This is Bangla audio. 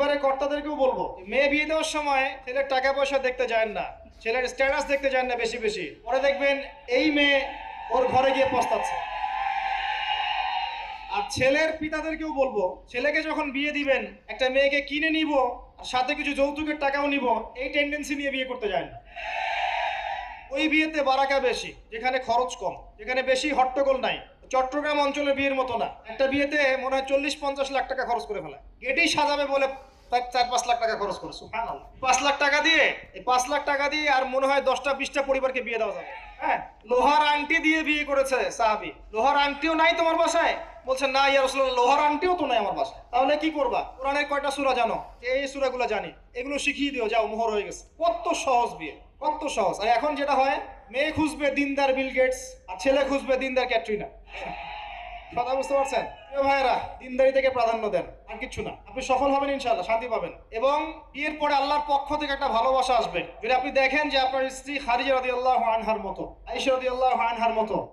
পরিবারের কর্তাদেরকেও বলব, মেয়ে বিয়ে দেওয়ার সময় ছেলের টাকা পয়সা দেখতে যায় না, ছেলের স্ট্যাটাস দেখতে যায় না বেশি বেশি। পরে দেখবেন এই মেয়ে ওর ঘরে গিয়ে পস্তাচ্ছে। আর ছেলের পিতাদেরকেও বলব, ছেলেকে যখন বিয়ে দিবেন, একটা মেয়েকে কিনে নিব, আর সাথে কিছু যৌতুকের টাকাও নিব, এই টেন্ডেন্সি নিয়ে বিয়ে করতে যায় না। ওই বিয়েতে বারাকা বেশি, যেখানে খরচ কম, যেখানে বেশি হট্টগোল নাই। চট্টগ্রাম অঞ্চলের বিয়ের মতো না। একটা বিয়েতে মনে হয় চল্লিশ পঞ্চাশ লাখ টাকা খরচ করে ফেলায়। গেটেই সাজাবে বলে প্রায় চার পাঁচ লাখ টাকা খরচ করেছ পাঁচ লাখ টাকা দিয়ে, এই পাঁচ লাখ টাকা দিয়ে আর মনে হয় দশটা, বিশটা পরিবারকে বিয়ে দেওয়া যাবে। হ্যাঁ? লোহার আংটি দিয়ে বিয়ে করেছে সাহাবি। লোহার আংটিও নাই তোমার বাসায়? বলছে, না, ইয়া রসুল্লাহ লোহার আংটিও তো নাই আমার বাসায়। তাহলে কি করবা? কোরআনের কয়টা সূরা জানো? এই সূরাগুলো জানি। এগুলো শিখিয়ে দিও, যাও, মোহর হয়ে গেছে। কত সহজ বিয়ে, কত সহজ। আর এখন যেটা হয়, মেয়ে খুঁজবে দিনদার বিল গেটস, আর ছেলে খুঁজবে দিনদার ক্যাটরিনা। কথা বুঝতে পারছেন? প্রিয় ভাইয়েরা, দিনদারি থেকে প্রাধান্য দেন, আর কিছু না। আপনি সফল হবেন ইনশাল্লাহ শান্তি পাবেন। এবং বিয়ের পরে আল্লাহর পক্ষ থেকে একটা ভালোবাসা আসবে। যদি আপনি দেখেন যে আপনার স্ত্রী খারিজা রাদিয়াল্লাহু আনহার মতো আইসা রদি আল্লাহ আনহার মতো